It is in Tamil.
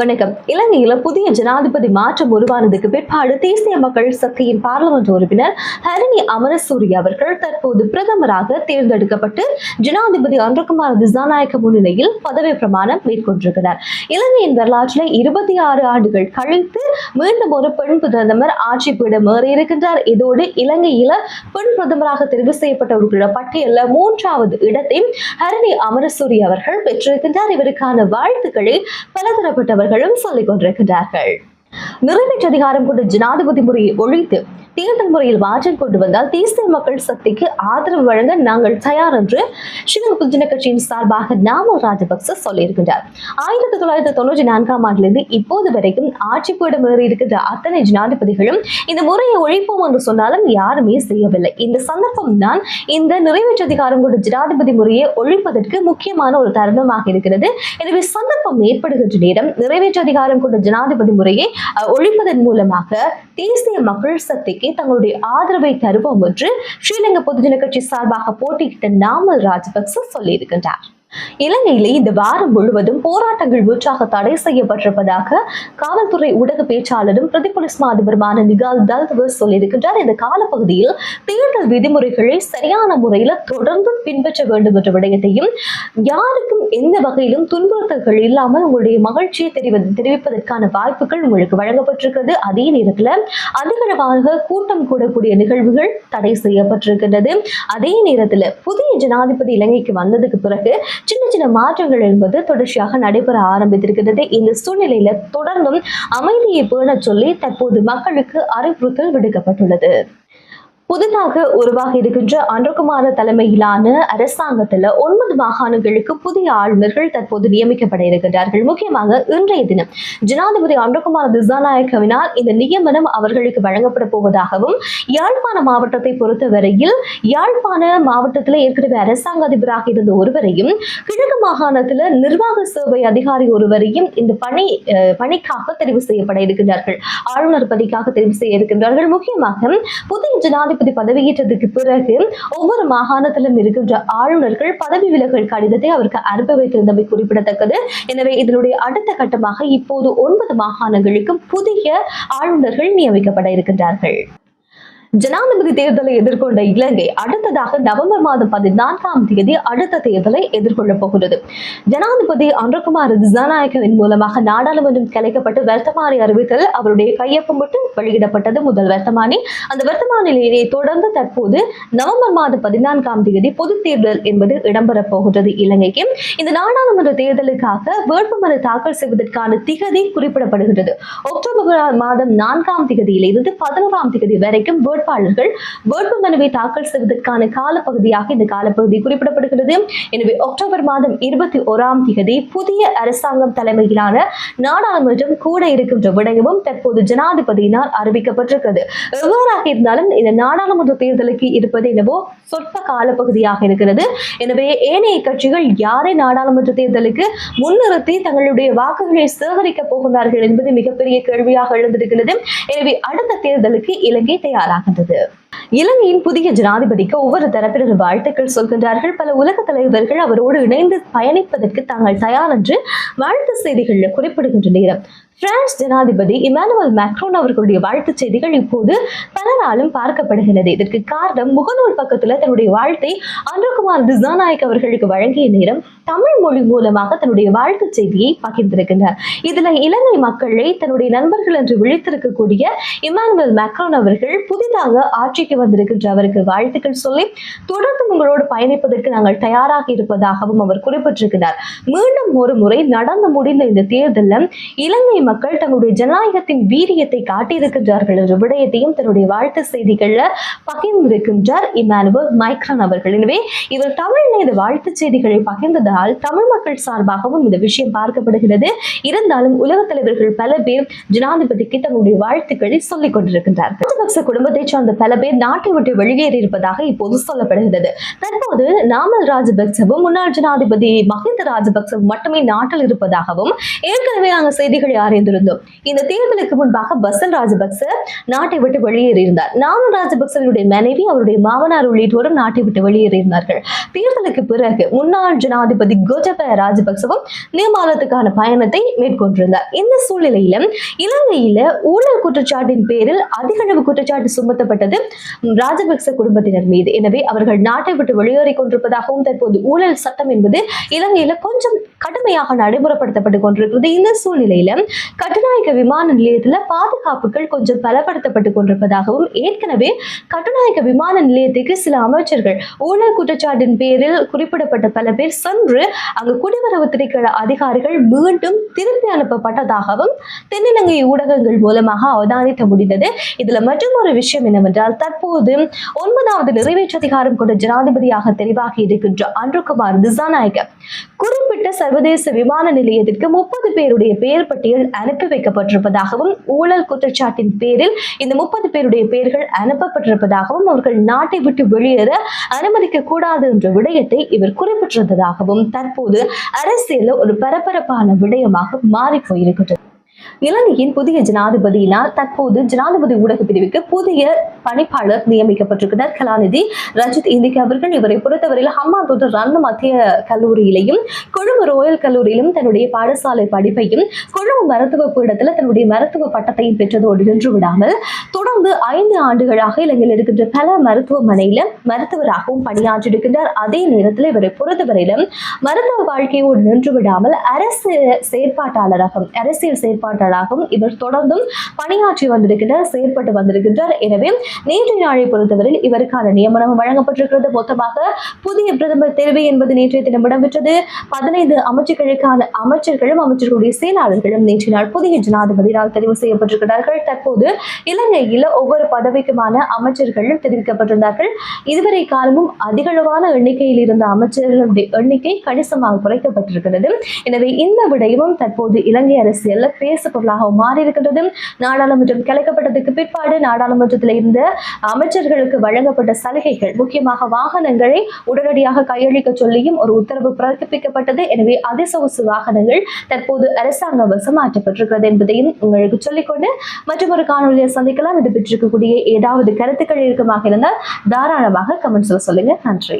வணக்கம். இலங்கையில புதிய ஜனாதிபதி மாற்றம் உருவானதுக்கு பிற்பாடு தேசிய மக்கள் சக்தியின் பாராளுமன்ற உறுப்பினர் ஹரணி அமரசூரிய அவர்கள் தற்போது பிரதமராக தேர்ந்தெடுக்கப்பட்டு ஜனாதிபதி அன்றகுமார் திசாநாயக்க முன்னிலையில் பதவி பிரமாணம் மேற்கொண்டிருக்கிறார். இலங்கையின் வரலாற்றில் இருபத்தி ஆறு ஆண்டுகள் கழித்து மீண்டும் ஒரு பெண் பிரதமர் ஆட்சி பீடம் ஏறியிருக்கின்றார் இதோடு இலங்கையில பெண் பிரதமராக தெரிவு செய்யப்பட்டவர்களோட பட்டியலில் மூன்றாவது இடத்தை ஹரணி அமரசூரி அவர்கள் பெற்றிருக்கின்றார். இவருக்கான வாழ்த்துக்களை பலதரப்பட்டவர்களும் சொல்லிக் கொண்டிருக்கின்றார்கள். நிறைவேற்று அதிகாரம் கொண்ட ஜனாதிபதி முறையை ஒழித்து தேர்தல் முறையில் மாற்றம் கொண்டு வந்தால் தேசிய மக்கள் சக்திக்கு ஆதரவு வழங்க நாங்கள் தயார் என்று ஸ்ரீலங்கா பொதுஜன கட்சியின் சார்பாக நாமல் ராஜபக்ச சொல்லியிருக்கின்றார். ஆயிரத்தி தொள்ளாயிரத்தி தொண்ணூற்றி நான்காம் ஆண்டிலிருந்து இப்போது வரைக்கும் ஆட்சி பீடம் ஏறி இருக்கின்ற அத்தனை ஜனாதிபதிகளும் இந்த முறையை ஒழிப்போம் என்று சொன்னாலும் யாருமே செய்யவில்லை. இந்த சந்தர்ப்பம் தான் இந்த நிறைவேற்று அதிகாரம் கொண்ட ஜனாதிபதி முறையை ஒழிப்பதற்கு முக்கியமான ஒரு தருணமாக இருக்கிறது. எனவே சந்தர்ப்பம் ஏற்படுகின்ற நேரம் நிறைவேற்று அதிகாரம் கொண்ட ஜனாதிபதி முறையை ஒழிப்பதன் மூலமாக தேசிய மக்கள் சக்திக்கு தங்களுடைய ஆதரவை தருவோம் என்று ஸ்ரீலங்கா பொதுஜன கட்சி சார்பாக போட்டியிட்ட நாமல் ராஜபக்ச சொல்லியிருக்கின்றார். இலங்கையிலே இந்த வாரம் முழுவதும் போராட்டங்கள் முற்றாக தடை செய்யப்பட்டிருப்பதாக காவல்துறை ஊடக பேச்சாளரும் பிரதி போலீஸ் அதிபருமான நிகால் தல்தவர் சொல்லியிருக்கின்றார். இந்த காலப்பகுதியில் தேர்தல் விதிமுறைகளை சரியான முறையில் தொடர்ந்து பின்பற்ற வேண்டும் என்ற விடயத்தையும் யாருக்கும் எந்த வகையிலும் துன்புறுத்தல்கள் இல்லாமல் உங்களுடைய மகிழ்ச்சியை தெரிவது தெரிவிப்பதற்கான வாய்ப்புகள் உங்களுக்கு வழங்கப்பட்டிருக்கிறது. அதே நேரத்தில் அதிகளவாக கூட்டம் கூடக்கூடிய நிகழ்வுகள் தடை செய்யப்பட்டிருக்கின்றது. அதே நேரத்தில் புதிய ஜனாதிபதி இலங்கைக்கு வந்ததுக்கு பிறகு சின்ன சின்ன மாற்றங்கள் என்பது தொடர்ச்சியாக நடைபெற ஆரம்பித்திருக்கிறது. இந்த சூழ்நிலையில தொடர்ந்தும் அமைதியை பேண சொல்லி தற்போது மக்களுக்கு அறிவுறுத்தல் விடுக்கப்பட்டுள்ளது. புதிதாக உருவாகி இருக்கின்ற அன்றகுமார தலைமையிலான அரசாங்கத்துல ஒன்பது மாகாணங்களுக்கு புதிய ஆளுநர்கள் தற்போது நியமிக்கப்பட இருக்கின்றார்கள். முக்கியமாக இன்றைய தினம் ஜனாதிபதி அன்றகுமார திசாநாயக்கவினால் இந்த நியமனம் அவர்களுக்கு வழங்கப்பட போவதாகவும் யாழ்ப்பாண மாவட்டத்தை பொறுத்தவரையில் யாழ்ப்பாண மாவட்டத்தில் ஏற்கனவே அரசாங்க அதிபராக இருந்த ஒருவரையும் கிழக்கு மாகாணத்துல நிர்வாக சேவை அதிகாரி ஒருவரையும் இந்த பணி பணிக்காக தெரிவு செய்யப்பட இருக்கின்றார்கள். ஆளுநர் பணிக்காக தெரிவு செய்ய இருக்கின்றார்கள். முக்கியமாக புதிய ஜனாதிபதி பதவியேற்றதுக்கு பிறகு ஒவ்வொரு மாகாணத்திலும் இருக்கின்ற ஆளுநர்கள் பதவி விலகல் கடிதத்தை அவருக்கு அனுப்ப வைத்திருந்தமை குறிப்பிடத்தக்கது. எனவே இதனுடைய அடுத்த கட்டமாக இப்போது ஒன்பது மாகாணங்களுக்கும் புதிய ஆளுநர்கள் நியமிக்கப்பட இருக்கின்றார்கள். ஜனாதிபதி தேர்தலை எதிர்கொண்ட இலங்கை அடுத்ததாக நவம்பர் மாதம் பதினான்காம் தேதி அடுத்த தேர்தலை எதிர்கொள்ளப் போகிறது. ஜனாதிபதி அன்றகுமார் திசாநாயகவின் மூலமாக நாடாளுமன்றம் கலைக்கப்பட்டு வர்த்தமானி அறிவித்தல் அவருடைய கையொப்பம் மட்டும் வெளியிடப்பட்டது முதல் வர்த்தமானி. அந்த வர்த்தமானிலேயே தொடர்ந்து தற்போது நவம்பர் மாதம் பதினான்காம் தேதி பொது தேர்தல் என்பது இடம்பெறப் போகிறது இலங்கைக்கு. இந்த நாடாளுமன்ற தேர்தலுக்காக வேட்புமனு தாக்கல் செய்வதற்கான திகதி குறிப்பிடப்படுகிறது. அக்டோபர் மாதம் நான்காம் திகதியிலிருந்து பதினோராம் திகதி வரைக்கும் வேட்பு விண்ணப்பதாரர்கள் வேட்பு மனுவை தாக்கல் செய்வதற்கான காலப்பகுதியாக இந்த காலப்பகுதி குறிப்பிடப்படுகிறது. எனவே அக்டோபர் மாதம் இருபத்தி ஓராம் தேதி புதிய அரசாங்கம் தலைமையிலான நாடாளுமன்றம் கூட இருக்கின்ற விடயமும் தற்போது ஜனாதிபதியினால் அறிவிக்கப்பட்டிருக்கிறது. எவ்வாறாக இருந்தாலும் இந்த நாடாளுமன்ற தேர்தலுக்கு இருப்பது என்னவோ சொற்ப காலப்பகுதியாக இருக்கிறது. எனவே ஏனைய கட்சிகள் யாரை நாடாளுமன்ற தேர்தலுக்கு முன்னிறுத்தி தங்களுடைய வாக்குகளை சேகரிக்க போகிறார்கள் என்பது மிகப்பெரிய கேள்வியாக எழுந்திருக்கிறது. எனவே அடுத்த தேர்தலுக்கு இலங்கை தயாராக வந்தது இலங்கையின் புதிய ஜனாதிபதிக்கு ஒவ்வொரு தரப்பினர் வாழ்த்துக்கள் சொல்கின்றார்கள். பல உலக தலைவர்கள் அவரோடு இணைந்து பயணிப்பதற்கு தாங்கள் தயார் என்று வாழ்த்து செய்திகளில் குறிப்பிடுகின்ற நேரம். பிரான்ஸ் ஜனாதிபதி இமானுவல் மேக்ரோன் அவர்களுடைய வாழ்த்துச் செய்திகள் இப்போது பலராலும் பார்க்கப்படுகிறது. இதற்கு காரணம் முகநூல் பக்கத்துல தன்னுடைய வாழ்த்தை அனுகுமார் திசாநாயக் அவர்களுக்கு வழங்கிய நேரம் தமிழ் மொழி மூலமாக தன்னுடைய வாழ்த்துச் செய்தியை பகிர்ந்திருக்கின்றார். இதுல இலங்கை மக்களை தன்னுடைய நண்பர்கள் என்று விழித்திருக்கக்கூடிய இமானுவல் மேக்ரோன் அவர்கள் புதிதாக ஆட்சிக்கு வந்திருக்கின்ற அவருக்கு வாழ்த்துக்கள் சொல்லி தொடர்ந்து உங்களோடு பயணிப்பதற்கு நாங்கள் தயாராக இருப்பதாகவும் அவர் குறிப்பிட்டிருக்கிறார். மீண்டும் ஒரு முறை நடந்து முடிந்த இந்த தேர்தலில் இலங்கை மக்கள் தங்களுடைய ஜனநாயகத்தின் வீரியத்தை காட்டியிருக்கின்றார்கள் என்ற விடயத்தையும் தன்னுடைய வாழ்த்து செய்திகள்ல பகிர்ந்திருக்கின்றார் இமானுவல் மைக்ரான் அவர்கள். எனவே இவர் தமிழ்ல இந்த வாழ்த்து செய்திகளை பகிர்ந்ததால் தமிழ் மக்கள் சார்பாகவும் இந்த விஷயம் பார்க்கப்படுகிறது. இருந்தாலும் உலக தலைவர்கள் பல பேர் ஜனாதிபதிக்கு தங்களுடைய வாழ்த்துக்களை சொல்லிக் கொண்டிருக்கின்றார்கள். ராஜபக்ச குடும்பத்தைச் சார்ந்த பல பேர் நாட்டை விட்டு வெளியேறி இருப்பதாக இப்போது சொல்லப்படுகிறது. தற்போது நாமல் ராஜபக்சவும் முன்னாள் ஜனாதிபதி மஹிந்த ராஜபக்சவும் மட்டுமே நாட்டில் இருப்பதாகவும் ஏற்கனவே நாங்கள் செய்திகளை அறிந்து இணைந்திருந்தோம். இந்த தேர்தலுக்கு முன்பாக பசன் ராஜபக்ச நாட்டை விட்டு வெளியேறியிருந்தார். நாமன் ராஜபக்சவருடைய மனைவி அவருடைய மாமனார் உள்ளிட்டோரும் நாட்டை விட்டு வெளியேறியிருந்தார்கள். தேர்தலுக்கு பிறகு முன்னாள் ஜனாதிபதி கோஜபய ராஜபக்சவும் நேபாளத்துக்கான பயணத்தை மேற்கொண்டிருந்தார். இந்த சூழ்நிலையில இலங்கையில ஊழல் குற்றச்சாட்டின் பேரில் அதிக அளவு குற்றச்சாட்டு சுமத்தப்பட்டது ராஜபக்ச குடும்பத்தினர் மீது. எனவே அவர்கள் நாட்டை விட்டு வெளியேறிக் கொண்டிருப்பதாகவும் தற்போது ஊழல் சட்டம் என்பது இலங்கையில கொஞ்சம் கடுமையாக நடைமுறைப்படுத்தப்பட்டு கொண்டிருக்கிறது. இந்த சூழ்நிலையில கட்டுநாயக்க விமான நிலையத்தில் பாதுகாப்புகள் கொஞ்சம் பலப்படுத்தப்பட்டு கொண்டிருப்பதாகவும் ஏற்கனவே கட்டுநாயக்க விமான நிலையத்துக்கு சில அமைச்சர்கள் ஊழல் குற்றச்சாட்டின் பேரில் குறிப்பிடப்பட்ட பல பேர் சென்று அங்கு குடிவரவு திணைக்கள அதிகாரிகள் மீண்டும் திருப்பி அனுப்பப்பட்டதாகவும் தென்னிலங்கை ஊடகங்கள் மூலமாக அவதானிக்க முடிந்தது. இதுல மற்றும் ஒரு விஷயம் என்னவென்றால் தற்போது ஒன்பதாவது நிறைவேற்று அதிகாரம் கொண்ட ஜனாதிபதியாக தெரிவாகி இருக்கின்ற அன்றுகுமார் திசாநாயக்க குறிப்பிட்ட சர்வதேச விமான நிலையத்திற்கு முப்பது பேருடைய பெயர் பட்டியல் அனுப்பி வைக்கப்பட்டிருப்பதாகவும் ஊழல் குற்றச்சாட்டின் பேரில் இந்த முப்பது பேருடைய பெயர்கள் அனுப்பப்பட்டிருப்பதாகவும் அவர்கள் நாட்டை விட்டு வெளியேற அனுமதிக்க கூடாது என்ற விடயத்தை இவர் குறிப்பிட்டிருந்ததாகவும் தற்போது அரசியலில் ஒரு பரபரப்பான விடயமாக மாறி போயிருக்கிறது இலங்கையின் புதிய ஜனாதிபதியினால் தற்போது ஜனாதிபதி ஊடக பிரிவுக்கு புதிய பணிப்பாளர் நியமிக்கப்பட்டிருக்கிறார். கலாநிதி ரஜித் இந்திக்கு அவர்கள் இவரை பொறுத்தவரையில் ஹம்மாந்தோட்ட ரன் மத்திய கல்லூரியிலையும் கொழும்பு ரோயல் கல்லூரியிலும் தன்னுடைய பாடசாலை படிப்பையும் கொழும்பு மருத்துவ பீடத்தில் தன்னுடைய மருத்துவ பட்டத்தையும் பெற்றதோடு நின்று விடாமல் தொடர்ந்து ஐந்து ஆண்டுகளாக இலங்கையில் இருக்கின்ற பல மருத்துவமனையில மருத்துவராகவும் பணியாற்றியிருக்கின்றார். அதே நேரத்தில் இவரை பொறுத்தவரையிலும் மருத்துவ வாழ்க்கையோடு நின்று விடாமல் அரசு செயற்பாட்டாளராகவும் அரசியல் செயற்பாட்டாளர் செயற்பாட்டாளராகவும் இவர் தொடர்ந்தும் பணியாற்றி வந்திருக்கின்றார் செயற்பட்டு வந்திருக்கின்றார். எனவே நேற்றைய நாளை பொறுத்தவரையில் இவருக்கான நியமனம் வழங்கப்பட்டிருக்கிறது. மொத்தமாக புதிய பிரதமர் தேர்வு என்பது நேற்றைய தினம் இடம்பெற்றது. பதினைந்து அமைச்சர்களுக்கான அமைச்சர்களும் அமைச்சர்களுடைய செயலாளர்களும் நேற்றைய நாள் புதிய ஜனாதிபதியால் தெரிவு செய்யப்பட்டிருக்கிறார்கள். தற்போது இலங்கையில் ஒவ்வொரு பதவிக்குமான அமைச்சர்களும் தெரிவிக்கப்பட்டிருந்தார்கள். இதுவரை காலமும் அதிகளவான எண்ணிக்கையில் இருந்த அமைச்சர்களுடைய எண்ணிக்கை கணிசமாக குறைக்கப்பட்டிருக்கிறது. எனவே இந்த விடயமும் தற்போது இலங்கை அரசியல்ல பேசப்படும் பொருளாக மாறியிருக்கின்றது நாடாளுமன்றம் கலைக்கப்பட்டதுக்கு பிற்பாடு நாடாளுமன்றத்தில் இருந்த அமைச்சர்களுக்கு வழங்கப்பட்ட சலுகைகள் முக்கியமாக வாகனங்களை உடனடியாக கையளிக்க சொல்லியும் ஒரு உத்தரவு பிறப்பிக்கப்பட்டது. எனவே அதிசொகுசு வாகனங்கள் தற்போது அரசாங்க வசம் மாற்றப்பட்டிருக்கிறது என்பதையும் உங்களுக்கு சொல்லிக்கொண்டு மற்றும் ஒரு காணொலியை சந்திக்கலாம். இது பெற்றிருக்கக்கூடிய ஏதாவது கருத்துக்கள் இருக்குமாக இருந்தால் தாராளமாக கமெண்ட்ஸ்ல சொல்லுங்க. நன்றி.